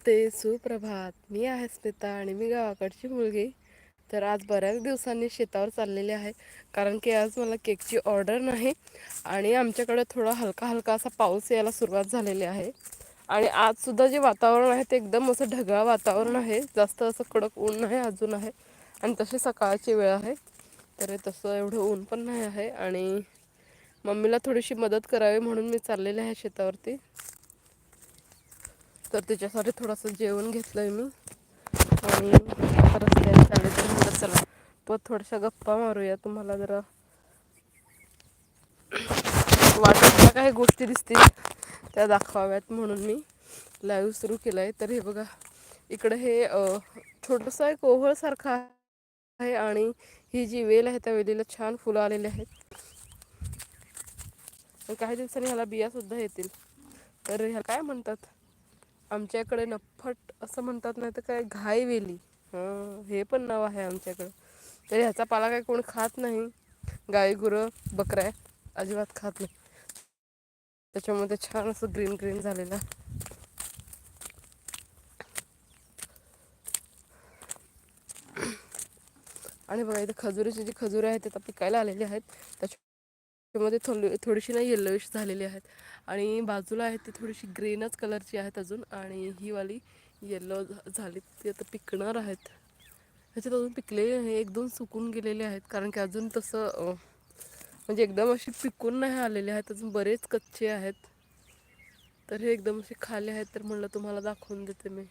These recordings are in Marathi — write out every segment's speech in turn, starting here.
नमस्ते सुप्रभात. मी आहे स्मिता आणि मी गावाकडची मुलगी. तर आज बऱ्याच दिवसांनी शेतावर चाललेली आहे कारण की आज मला केकची ऑर्डर नाही आणि आमच्याकडे थोडा हलका हलका असा पाऊस यायला सुरुवात झालेली आहे. आणि आजसुद्धा जे वातावरण आहे ते एकदम असं ढगाळ वातावरण आहे. जास्त असं कडक ऊन नाही अजून आहे. आणि तशी सकाळची वेळ आहे. तर तसं एवढं ऊन पण नाही आहे आणि मम्मीला थोडीशी मदत करावी म्हणून मी चाललेले आहे शेतावरती. तर त्याच्यासाठी थोडंसं जेवण घेतलं आहे मी. आणि रस्त्याने चालले तर म्हणलं चला तो थोड्याशा गप्पा मारूया तुम्हाला जरा वाटत काही गोष्टी दिसतील त्या दाखवाव्यात म्हणून मी लाईव्ह सुरू केला आहे तर हे बघा इकडं हे छोटंसं एक ओहळसारखं आहे आणि ही जी वेल आहे त्या वेलीला छान फुलं आलेली आहेत. काही दिवसांनी ह्याला बियासुद्धा येतील. तर ह्या काय म्हणतात? आमच्याकडे नफट असं म्हणतात नाही तर काय घाई वेली. हां हे पण नाव आहे आमच्याकडं. तर ह्याचा पाला काय कोण खात नाही. गाई गुरं बकऱ्या अजिबात खात नाही. त्याच्यामुळे ते छान असं ग्रीन ग्रीन झालेलं. आणि बघा इथे खजुरीची जी खजुरे आहेत ते आता पिकायला आलेले आहेत. त्याच्या त्याच्यामध्ये थोडी थोडीशी ना येल्लोविश झालेली आहेत. आणि बाजूला आहेत ती थोडीशी ग्रीनच कलरची आहेत अजून. आणि ही वाली येल्लो झाली. ती आता पिकणार आहेत. ह्याच्यात अजून पिकलेले एक दोन सुकून गेलेले आहेत. कारण की अजून तसं म्हणजे एकदम अशी पिकून नाही आलेले आहेत. अजून बरेच कच्चे आहेत. तर हे एकदम असे खाले आहेत. तर म्हणलं तुम्हाला दाखवून देते मी.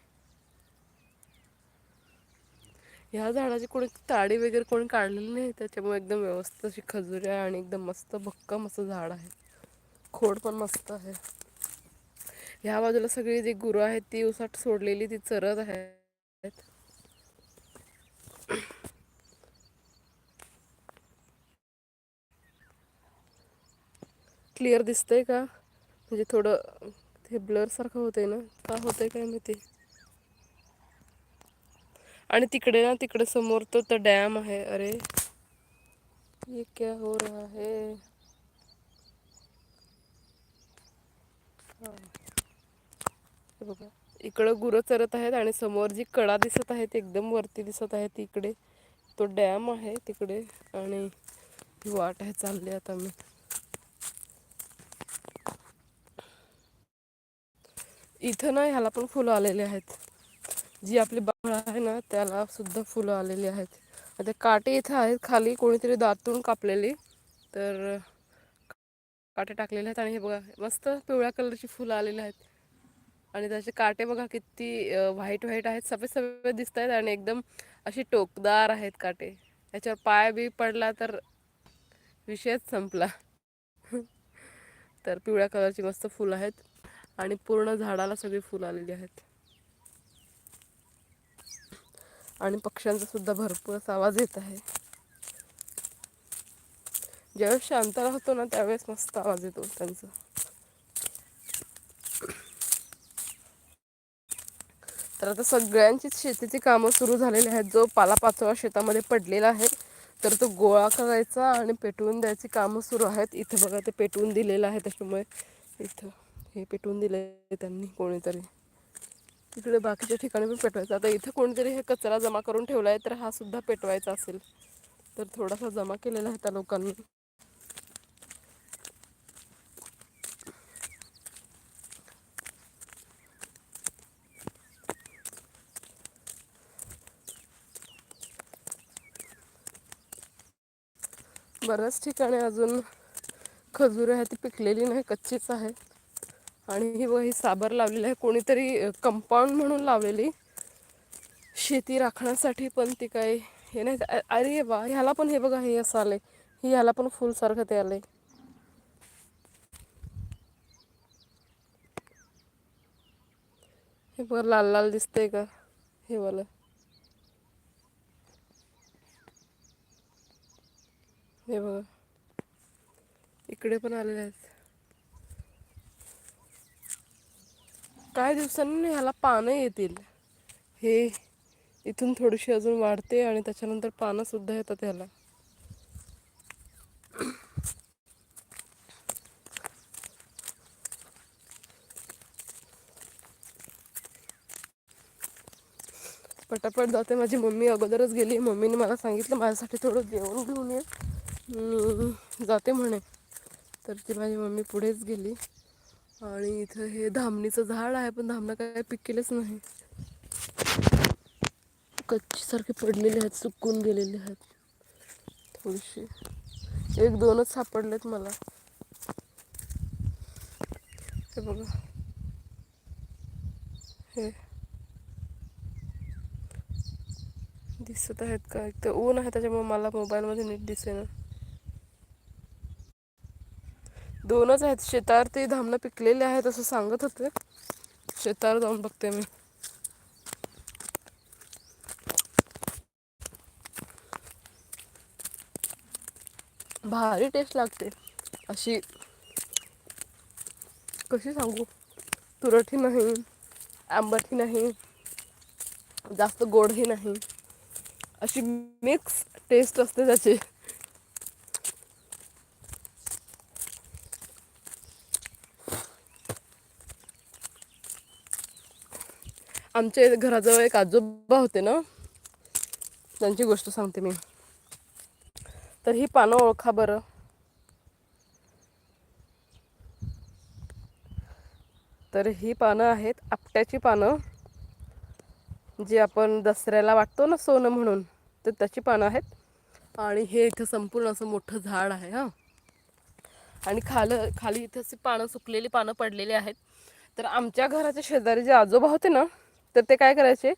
ह्या झाडाची कोणी ताडी वगैरे कोणी काढलेली नाही त्याच्यामुळे एकदम व्यवस्थित अशी खजुरी आहे आणि एकदम मस्त भक्कम असं झाड आहे. खोड पण मस्त आहे. ह्या बाजूला सगळी जी गुरं आहेत ती उसाट सोडलेली ती चरत आहेत. क्लिअर दिसतंय का? म्हणजे थोडं हे ब्लर सारखं होतंय ना? का होतंय काय माहिती? आणि तिकडे ना तिकडे समोर तो तर डॅम आहे. अरे ये क्या हो रहा है? बघा इकडं गुरं चरत आहेत आणि समोर जी कडा दिसत आहे ती एकदम वरती दिसत आहे तिकडे तो डॅम आहे तिकडे आणि ही वाट आहे चालली आता मी. इथं ना ह्याला पण फुलं आलेले आहेत. जी आपली बाळ आहे ना त्याला सुद्धा फुलं आलेली आहेत. आता काटे इथं आहेत खाली कोणीतरी दातून कापलेली. तर काटे टाकलेले आहेत आणि हे बघा मस्त पिवळ्या कलरची फुलं आलेली आहेत. आणि त्याचे काटे बघा किती व्हाईट व्हाईट आहेत सफेद सफेद दिसत आहेत आणि एकदम अशी टोकदार आहेत काटे. याच्यावर पाय बी पडला तर विषयच संपला. तर पिवळ्या कलरची मस्त फुलं आहेत आणि पूर्ण झाडाला सगळी फुलं आलेली आहेत. आणि पक्ष्यांचा सुद्धा भरपूर असा आवाज येत आहे. ज्यावेळेस शांत राहतो ना त्यावेळेस मस्त आवाज येतो त्यांचा. तर आता सगळ्यांचीच शेतीची कामं सुरू झालेली आहेत. जो पालापाचोळा शेतामध्ये पडलेला आहे तर तो गोळा करायचा आणि पेटवून द्यायची कामं सुरू आहेत. इथं बघा ते पेटवून दिलेलं आहे त्याच्यामुळे इथं हे पेटवून दिलं आहे त्यांनी कोणीतरी. तिकडे बाकीच्या ठिकाणी पण पेटवायचं. आता इथं कोणतरी हे कचरा जमा करून ठेवला आहे तर हा सुद्धा पेटवायचा असेल. तर थोडासा जमा केलेला आहे त्या लोकांनी. बऱ्याच ठिकाणी अजून खजूर आहे ती पिकलेली नाही कच्चीच आहे. आणि ही वही साबर लावलेली आहे. कोणीतरी कंपाऊंड म्हणून लावलेली. शेती राखण्यासाठी पण ती काय हे नाही. अरे वा ह्याला पण हे बघा हे असं आले ही ह्याला पण फुलसारखं ते आले हे बघा लाल लाल दिसतंय का? हे वाला. हे बघा. इकडे पण आलेले आहेत. काही दिवसांनी ह्याला पानं येतील. हे इथून थोडीशी अजून वाढते आणि त्याच्यानंतर पानंसुद्धा येतात ह्याला. पटापट जाते माझी मम्मी. अगोदरच गेली. मम्मीने मला सांगितलं माझ्यासाठी थोडं जेवण घेऊन ये. मी जाते म्हणे. तर ती माझी मम्मी पुढेच गेली. आणि इथं हे धामणीचं झाड आहे पण धामणं काय पिकेलच नाही. कच्ची सारखे पडलेले आहेत सुकून गेलेले आहेत. थोडीशी. एक दोनच सापडलेत मला. हे बघा. हे. दिसत आहेत का? एक तर ऊन आहे त्याच्यामुळे मला मोबाईलमध्ये नीट दिसेना. दोनच आहेत. शेतावर ते धामणं पिकलेले आहेत असं सांगत होते. शेतावर जाऊन बघते मी. भारी टेस्ट लागते. अशी कशी सांगू? तुरटी नाही आंबटही नाही जास्त गोडही नाही. अशी मिक्स टेस्ट असते त्याची. आमच्या घराजवळ एक आजोबा होते ना त्यांची गोष्ट सांगते मी. तर ही पानं ओळखा बरं. तर ही पानं आहेत आपट्याची पानं जी आपण दसऱ्याला वाटतो ना सोनं म्हणून तर त्याची पानं आहेत. आणि हे इथं संपूर्ण असं मोठं झाड आहे हां. आणि खाल खाली इथं अशी पानं सुकलेली पानं पडलेली आहेत. तर आमच्या घराच्या शेजारी जे आजोबा होते ना तर ते काय करायचे?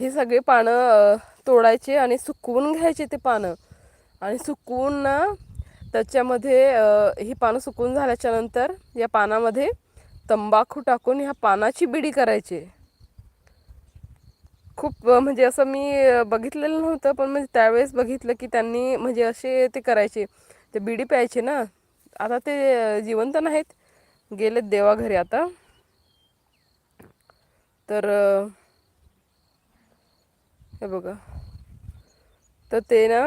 हे सगळे पानं तोडायचे आणि सुकवून घ्यायचे ते पानं. आणि सुकवून ना त्याच्यामध्ये ही पानं सुकून झाल्याच्यानंतर या पानामध्ये तंबाखू टाकून ह्या पानाची बिडी करायची. खूप म्हणजे असं मी बघितलेलं नव्हतं पण म्हणजे त्यावेळेस बघितलं की त्यांनी म्हणजे असे ते करायचे. ते बिडी प्यायचे ना. आता ते जिवंत नाहीत. गेलेत देवाघरी आता. तर हे बघा. तर ते ना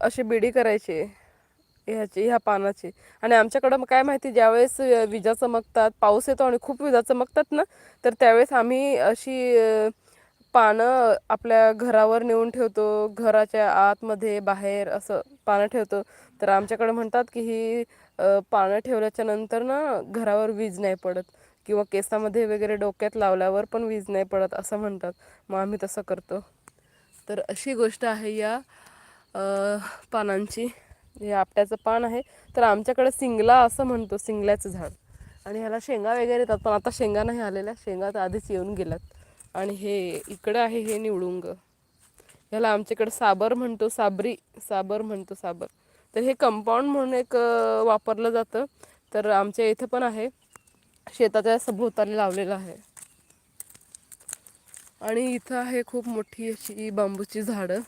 अशी बिडी करायची. ह्याची ह्या पानाची. आणि आमच्याकडं मग काय माहिती ज्यावेळेस विजा चमकतात पाऊस येतो आणि खूप विजा चमकतात ना तर त्यावेळेस आम्ही अशी पानं आपल्या घरावर नेऊन ठेवतो. घराच्या आतमध्ये बाहेर असं पानं ठेवतो. तर आमच्याकडे म्हणतात की ही पानं ठेवल्याच्या नंतर ना घरावर वीज नाही पडत. किंवा केसामध्ये वगैरे डोक्यात लावल्यावर पण वीज नाही पडत असं म्हणतात. मग आम्ही तसं करतो. तर अशी गोष्ट आहे या पानांची. हे आपट्याचं पान आहे. तर आमच्याकडे सिंगला असं म्हणतो सिंगल्याचं झाड. आणि ह्याला शेंगा वगैरे येतात पण आता शेंगा नाही आलेल्या. शेंगा तर आधीच येऊन गेल्यात. आणि हे इकडं आहे हे निवडुंग ह्याला आमच्याकडे साबर म्हणतो साबरी साबर म्हणतो साबर. तर हे कंपाऊंड म्हणून एक वापरलं जातं. तर आमच्या इथं पण आहे. शेताच्या सभोवताली लावलेलं आहे. आणि इथं आहे खूप मोठी अशी बांबूची झाडं.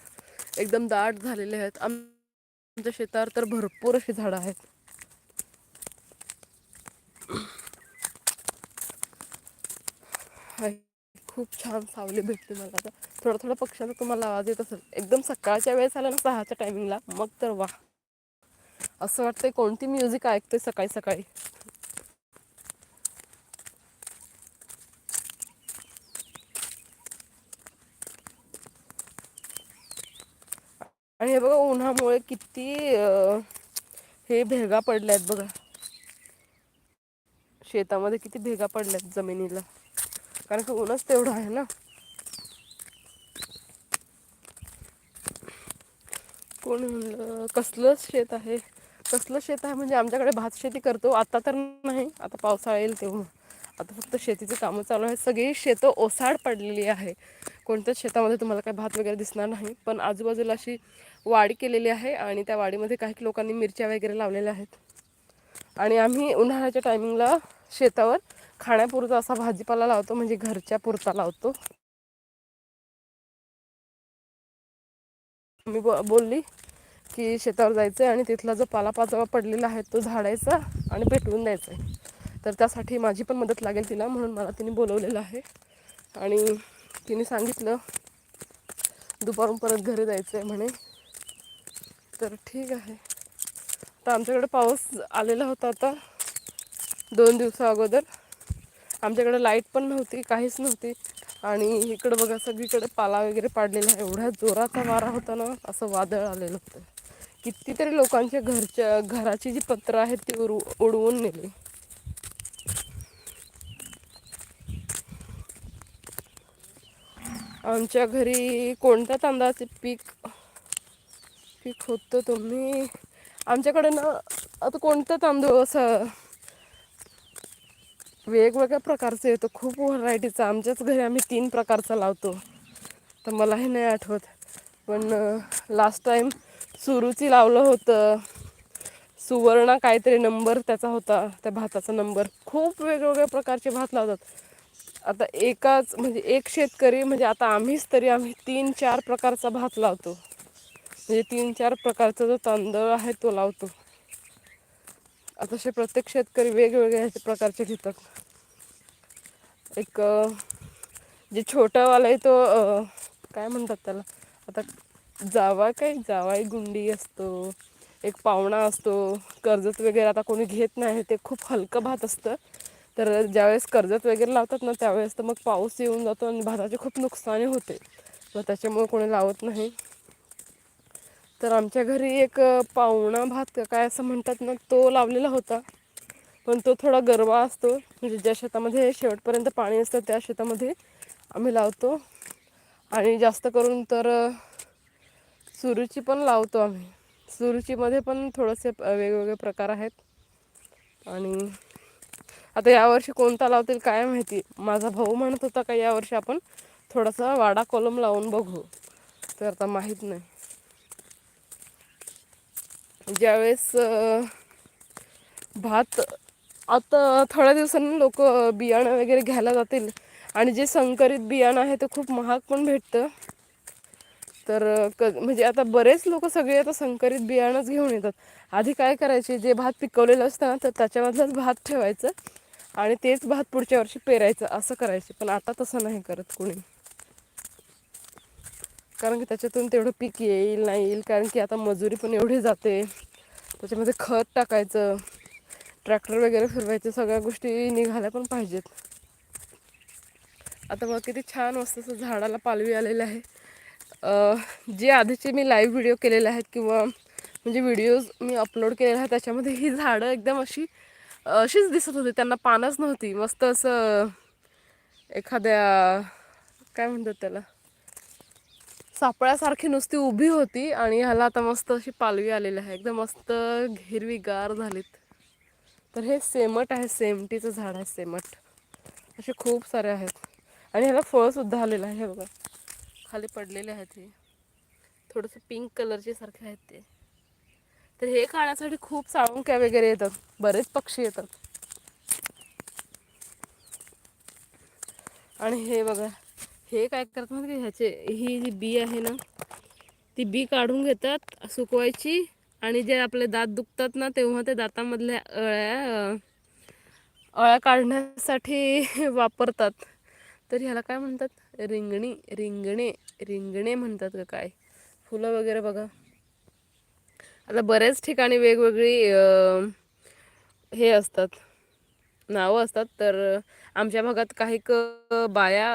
एकदम दाट झालेली आहेत. आमच्या शेतावर तर भरपूर अशी झाडं आहेत. खूप छान सावली भेटते मला आता. थोडा थोडा पक्ष्यांचा तुम्हाला आवाज येत असेल. एकदम सकाळच्या वेळेस आला ना सहाच्या टायमिंगला मग तर वा. असं वाटतंय कोणती म्युझिक ऐकते सकाळी सकाळी? आणि हे बघा उन्हामुळे किती हे भेगा पडल्यात बघा. शेतामध्ये किती भेगा पडल्यात जमिनीला. कारण की ऊनच तेवढं आहे ना. कोण म्हणलं कसलं शेत आहे? कसलं शेत आहे? म्हणजे आमच्याकडे भात शेती करतो. आता तर नाही. आता पावसाळा येईल तेव्हा. आता फक्त शेतीचे कामं चालू आहेत. सगळी शेतं ओसाड पडलेली आहे. कोणत्याच शेतामध्ये तुम्हाला काही भात वगैरे दिसणार नाही. पण आजूबाजूला अशी वाडी केलेली आहे आणि त्या वाडीमध्ये काही लोकांनी मिरच्या वगैरे लावलेल्या आहेत. आणि आम्ही उन्हाळ्याच्या टायमिंगला शेतावर खाण्यापुरता असा भाजीपाला लावतो म्हणजे घरच्या पुरता लावतो. मी ब बोलली की शेतावर जायचं आहे आणि तिथला जो पालापाचोळा पडलेला आहे तो झाडायचा आणि पेटवून द्यायचा आहे तर त्यासाठी माझी पण मदत लागेल तिला म्हणून मला तिने बोलवलेलं आहे. आणि तिने सांगितलं दुपारून परत घरी जायचं आहे म्हणे. तर ठीक आहे. आता आमच्याकडे पाऊस आलेला होता आता दोन दिवसा अगोदर. आमच्याकडे लाइट पण नव्हती काहीच नव्हती. आणि इकडं बघा सगळीकडे पाला वगैरे पाडलेला आहे. एवढ्या जोराचा वारा होता ना असं वादळ आलेलं होतं. कितीतरी लोकांच्या घरच्या घराची जी पत्र आहेत ती उर उडवून नेली. आमच्या घरी कोणत्या तांदळाचे पीक पीक होतं तुम्ही. आमच्याकडे ना आता कोणतं तांदूळ असं वेगवेगळ्या प्रकारचं येतो. खूप व्हरायटीचं. आमच्याच घरी आम्ही तीन प्रकारचा लावतो. तर मला हे नाही आठवत. पण लास्ट टाईम सुरुची लावलं होतं. सुवर्ण काहीतरी नंबर त्याचा होता. त्या भाताचा नंबर खूप वेगवेगळ्या प्रकारचे भात लावतात. आता एकाच म्हणजे एक शेतकरी म्हणजे आता आम्हीच तरी आम्ही तीन चार प्रकारचा भात लावतो. म्हणजे तीन चार प्रकारचा जो तांदूळ आहे तो लावतो. आता असे प्रत्येक शेतकरी वेगवेगळ्या प्रकारचे घेतात. एक जे छोटावाला आहे तो काय म्हणतात त्याला? आता जावा काय? जावाई गुंडी असतो एक पाहुणा असतो कर्जत वगैरे आता कोणी घेत नाही ते खूप हलकं भात असतं. तर ज्यावेळेस कर्जत वगैरे लावतात ना त्यावेळेस तर मग पाऊस येऊन जातो आणि भाताचे खूप नुकसानी होते. मग त्याच्यामुळे कोणी लावत नाही. तर आमच्या घरी एक पाहुणा भात काय असं म्हणतात ना तो लावलेला होता. पण तो थोडा गरवा असतो. म्हणजे ज्या शेतामध्ये शेवटपर्यंत पाणी असतं त्या शेतामध्ये आम्ही लावतो. आणि जास्त करून तर सुरुची पण लावतो आम्ही. सुरुचीमध्ये पण थोडेसे वेगवेगळे प्रकार आहेत. आणि आता यावर्षी कोणता लावतील काय माहिती. माझा भाऊ म्हणत होता का यावर्षी आपण थोडासा वाडा कॉलम लावून बघू. तर आता माहीत नाही. ज्यावेळेस भात आता थोड्या दिवसांनी लोक बियाणं वगैरे घ्यायला जातील. आणि जे संकरित बियाणं आहे ते खूप महाग पण भेटतं. तर क म्हणजे आता बरेच लोक सगळे आता संकरित बियाणंच घेऊन येतात. आधी काय करायचे जे भात पिकवलेलं असतं ना तर त्याच्यामधलंच भात ठेवायचं आणि तेच भात पुढच्या वर्षी पेरायचं असं करायचे. पण आता तसं नाही करत कोणी. कारण की त्याच्यातून तेवढं पीक येईल नाही येईल. कारण की आता मजुरी पण एवढी जाते. त्याच्यामध्ये खत टाकायचं ट्रॅक्टर वगैरे फिरवायचं सगळ्या गोष्टी निघाल्या पण पाहिजेत. आता बघ किती छान मस्त असं झाडाला पालवी आलेलं आहे. जे आधीचे मी लाईव्ह व्हिडिओ केलेले आहेत किंवा म्हणजे व्हिडिओज मी अपलोड केलेले आहेत त्याच्यामध्ये ही झाडं एकदम अशी अशीच दिसत होती. त्यांना पानच नव्हती. मस्त असं एखाद्या काय म्हणतात त्याला? सापळ्यासारखी नुसती उभी होती आणि ह्याला आता मस्त अशी पालवी आलेली आहे. एकदम मस्त हिरवीगार झालीत. तर हे सेमट आहे सेमटीचं झाड आहे सेमट. असे खूप सारे आहेत. आणि ह्याला फळंसुद्धा आलेलं आहे हे बघा. खाली पडलेले आहेत हे थोडंसं पिंक कलरचे सारखे आहेत ते. तर हे खाण्यासाठी खूप साळुंक्या वगैरे येतात. बरेच पक्षी येतात. आणि हे बघा. हे काय करतात म्हणजे का? ह्याचे ही जी बी आहे ना ती बी काढून घेतात सुकवायची आणि जे आपले दात दुखतात ना तेव्हा ते दातामधल्या अळ्या अळ्या काढण्यासाठी वापरतात. तर ह्याला काय म्हणतात? रिंगणी रिंगणे रिंगणे म्हणतात का काय? फुलं वगैरे बघा. आता बऱ्याच ठिकाणी वेगवेगळी हे असतात. नावं असतात तर आमच्या भागात काही क बाया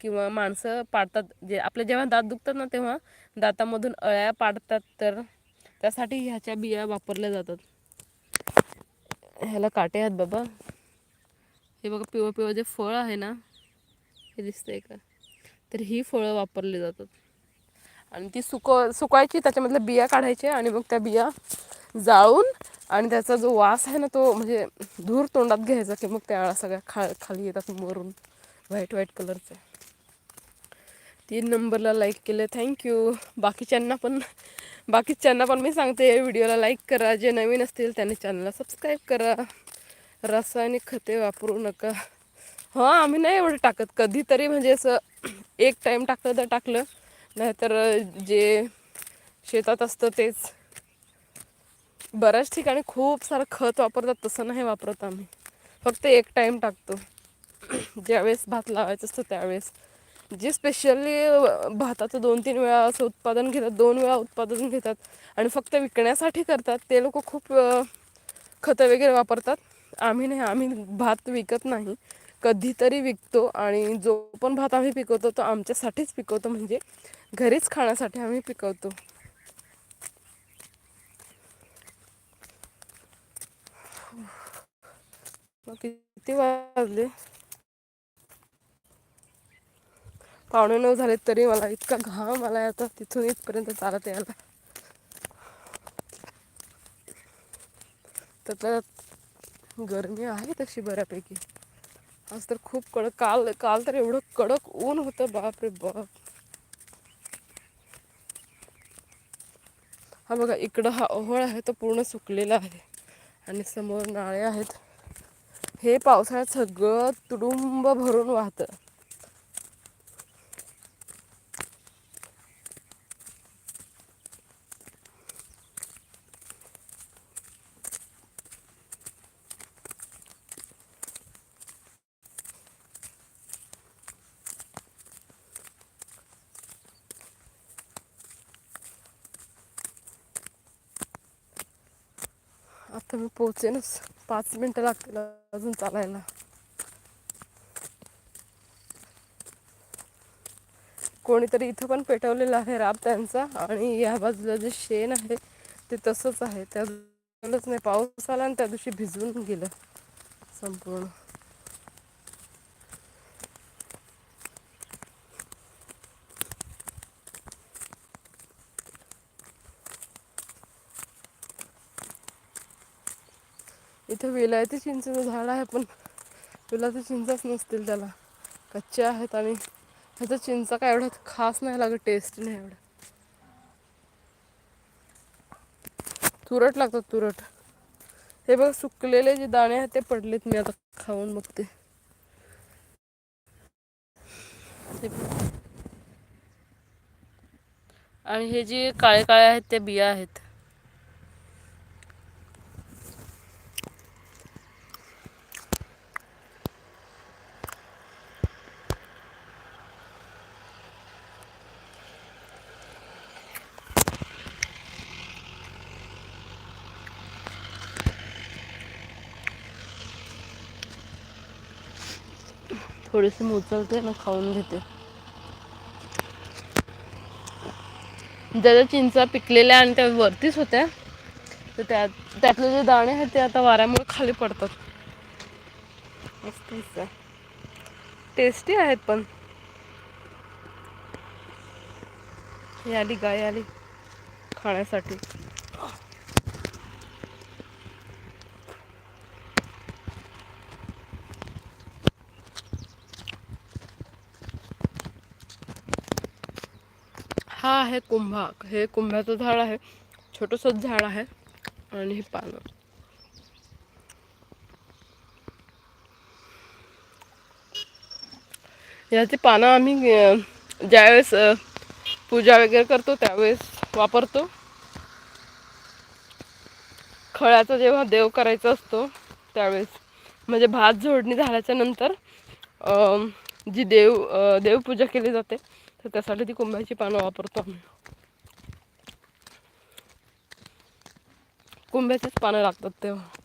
किंवा माणसं पाडतात. जे आपले जेव्हा दात दुखतात ना तेव्हा दातामधून अळ्या पाडतात. तर त्यासाठी ह्याच्या बिया वापरल्या जातात. ह्याला काटे आहेत बाबा. हे बघा पिवळं पिवळं जे फळ आहे ना हे दिसतंय का? तर ही फळं वापरली जातात. आणि ती सुक सुकायची त्याच्यामधल्या बिया काढायच्या आणि मग त्या बिया जाळून आणि त्याचा जो वास आहे ना तो म्हणजे धूर तोंडात घ्यायचा की मग त्या सगळ्या खा खाली येतात मरून व्हाईट व्हाईट कलरचे. तीन नंबरला लाईक केलं. थँक्यू बाकीच्यांना पण बाकीच्यांना पण मी सांगते व्हिडिओला लाईक करा. जे नवीन असतील त्यांनी चॅनलला सबस्क्राईब करा. रासायनिक खते वापरू नका. हां आम्ही नाही एवढं टाकत. कधीतरी म्हणजे असं एक टाईम टाकलं तर टाकलं. नाहीतर जे शेतात असतं तेच. बऱ्याच ठिकाणी खूप सारं खत वापरतात तसं नाही वापरत आम्ही. फक्त एक टाईम टाकतो. ज्यावेळेस भात लावायचं असतं त्यावेळेस. जे स्पेशली भाताचं दोन तीन वेळा असं उत्पादन घेतात दोन वेळा उत्पादन घेतात आणि फक्त विकण्यासाठी करतात ते लोक खूप खतं वगैरे वापरतात. आम्ही नाही आम्ही भात विकत नाही. कधीतरी विकतो आणि जो पण भात आम्ही पिकवतो तो आमच्यासाठीच पिकवतो. म्हणजे घरीच खाण्यासाठी आम्ही पिकवतो. मग किती वाजले? पावणे नऊ झाले तरी मला इतका घाम आला आता. तिथून इथपर्यंत चालत यायला. तर गरमी आहे तशी बऱ्यापैकी. आज तर खूप कडक काल काल तर एवढं कडक ऊन होतं. बाप रे बाप. हा बघा इकडं हा ओहळ आहे तो पूर्ण सुकलेला आहे. आणि समोर नाळे आहेत. हे पावसाळ्यात सगळं तुडुंब भरून वाहतं. आता मी पोहोचेनच. पाच मिनटं लागतील अजून चालायला. कोणीतरी इथं पण पेटवलेला आहे राब त्यांचा आणि या बाजूला जे शेण आहे ते तसंच आहे. त्या नाही पाऊस आला आणि त्या दिवशी भिजून गेलं संपूर्ण. इथं विलायती चिंचेचं झाड आहे पण विलायती चिंचाच नसतील त्याला. कच्चे आहेत आणि ह्याचा चिंचा काय एवढा खास नाही लागत टेस्ट नाही एवढं. तुरट लागतात तुरट. हे बघ सुकलेले जे दाणे आहेत ते पडलेत. मी आता खाऊन बघते. ते आणि हे जे काळे काळे आहेत ते बिया आहेत. थोडेसे मोचलते ना खाऊन घेते. ज्या चिंचा पिकलेल्या आणि त्या वरतीच होत्या तर त्या त्यातले जे दाणे आहेत ते आता वाऱ्यामुळे खाली पडतात. मस्त टेस्टी आहेत पण. ही आली गाय आली खाण्यासाठी. हा आहे कुंभा. हे कुंभ्याचं झाड आहे. छोटंसंच झाड आहे. आणि हे पानं. याची पानं आम्ही ज्यावेळेस पूजा वगैरे करतो त्यावेळेस वापरतो. खळ्याचा जेव्हा देव करायचा असतो त्यावेळेस. म्हणजे भात झोडणी झाल्याच्यानंतर जी देव देवपूजा केली जाते तर त्यासाठी ती कुंभ्याची पानं वापरतो आम्ही कुंभ्याचीच पानं लागतात तेव्हा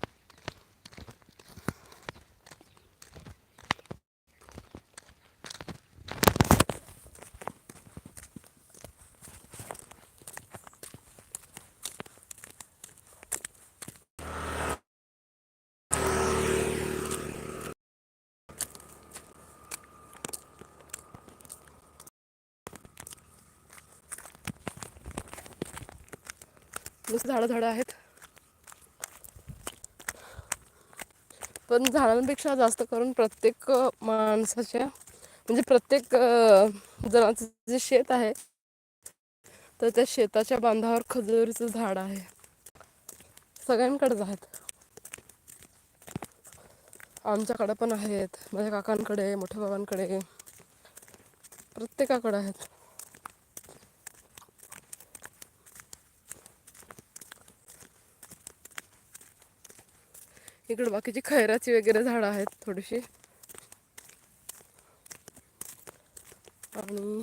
नुसतं झाडं झाडं आहेत. पण झाडांपेक्षा जास्त करून प्रत्येक माणसाच्या म्हणजे प्रत्येक जणांचं जणाचं जे शेत आहे तर त्या शेताच्या बांधावर खजुरीचं झाड आहे. सगळ्यांकडेच आहेत. आमच्याकडे पण आहेत. माझ्या काकांकडे मोठ्या बाबांकडे प्रत्येकाकडे आहेत. इकडे बाकीची खैराची वगैरे झाडं आहेत थोडीशी. आणि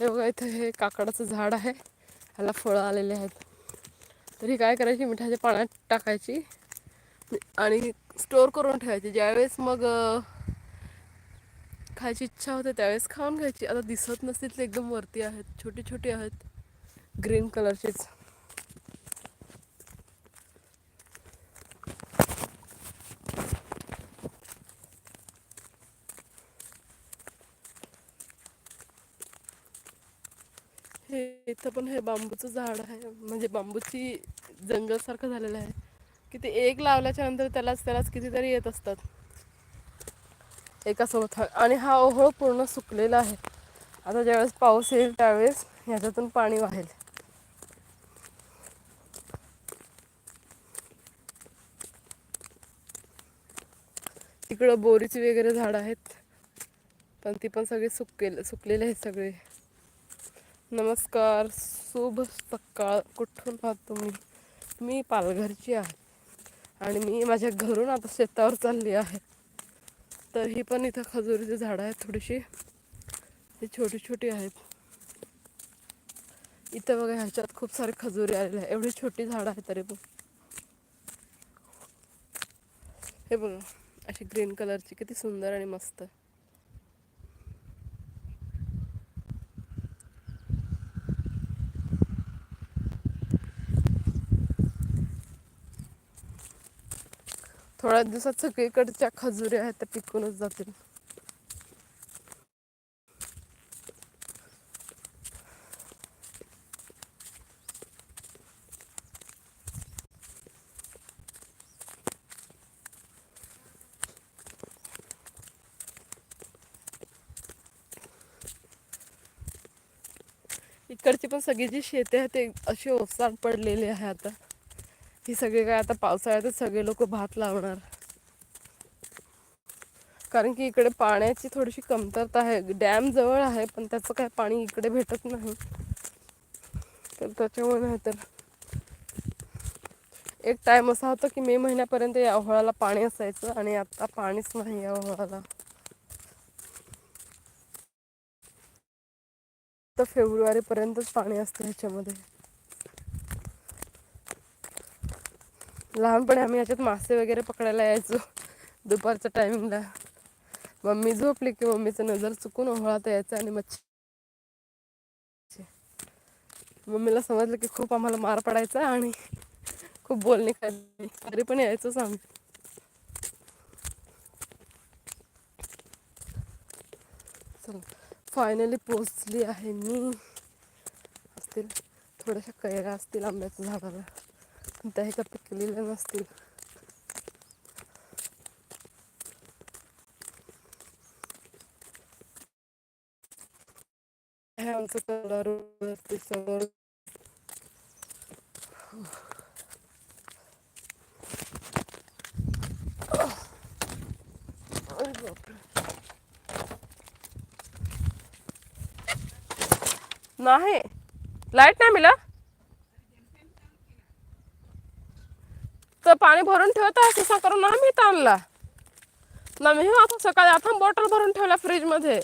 हे बघा इथं हे काकडाचं झाड आहे. ह्याला फळं आलेले आहेत. तर ही काय करायची? मिठाच्या पाण्यात टाकायची आणि स्टोर करून ठेवायची. ज्यावेळेस मग खायची इच्छा होते त्यावेळेस खाऊन घ्यायची. आता दिसत नसतील ते एकदम वरती आहेत. छोटे छोटे आहेत. ग्रीन कलरचेच हे इथं पण हे बांबूचं झाड आहे. म्हणजे बांबूची जंगल सारखं झालेलं आहे. की ते एक लावल्याच्या नंतर त्यालाच त्यालाच कितीतरी येत असतात. एकासोबत. आणि हा ओहळ पूर्ण सुकलेला आहे. आता ज्यावेळेस पाऊस येईल त्यावेळेस ह्याच्यातून पाणी वाहेल. तिकडं बोरीची वगैरे झाडं आहेत. पण ती पण सगळी सुकेल सुकलेली आहेत सगळे. नमस्कार शुभ सकाळ. कुठून आहात तुम्ही? मी पालघरची आहे. आणि मी माझ्या घरून आता शेतावर चालली आहे. तर ही पण इथं खजुरीची झाडं आहेत थोडीशी. ही छोटी छोटी आहेत. इथं बघा ह्याच्यात खूप सारे खजुरी आलेले आहे एवढी छोटी झाडं आहेत तरी पण. हे बघा अशी ग्रीन कलरची किती सुंदर आणि मस्त. आहे थोड्या दिवसात सगळीकडच्या खजुऱ्या आहेत त्या पिकूनच जातील. इकडची पण सगळी जी शेती आहे ते अशी ओसाड पडलेली आहे आता. ही सगळी काय आता पावसाळ्यातच सगळे लोक भात लावणार. कारण की इकडे पाण्याची थोडीशी कमतरता आहे. डॅम जवळ आहे पण त्याचं काय पाणी इकडे भेटत नाही. तर त्याच्यामुळे नाही तर एक टाइम असा होता की मे महिन्यापर्यंत या ओहळाला पाणी असायचं आणि आता पाणीच नाही या ओहळाला तर फेब्रुवारीपर्यंतच पाणी असतं ह्याच्यामध्ये. लहानपणी आम्ही याच्यात मासे वगैरे पकडायला यायचो दुपारच्या टायमिंगला. मम्मी झोपली की मम्मीचं नजर चुकून ओहळात यायचं आणि मच्छी. मम्मीला समजलं की खूप आम्हाला मार पडायचा आणि खूप बोलणे खाल्ली. तरी पण यायचोच आम्ही. चला फायनली पोचली आहे मी. असतील थोड्याशा कैऱ्या असतील आंब्याच्या झाडाला. पण त्या पिकलेल्या नसतील. हे आमचं समोर. नाही. लाइट नाही मिला पाणी भरून ठेवता तसा करून आम्ही मी आणला. ना मी आता सकाळी आता बॉटल भरून ठेवला फ्रीजमध्ये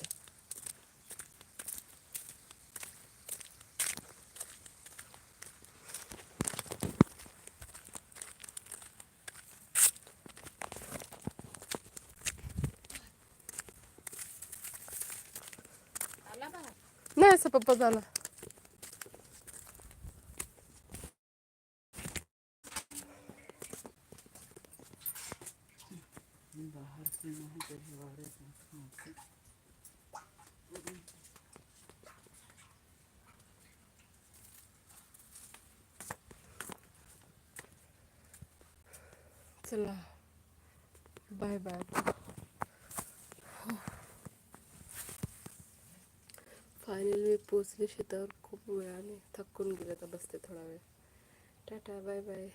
नाही असं पप्पा झाला चला बाय बाय फायनली शेतावर खूप वेळाने थकून गेले तर बसते थोडा वेळ. टाटा बाय बाय.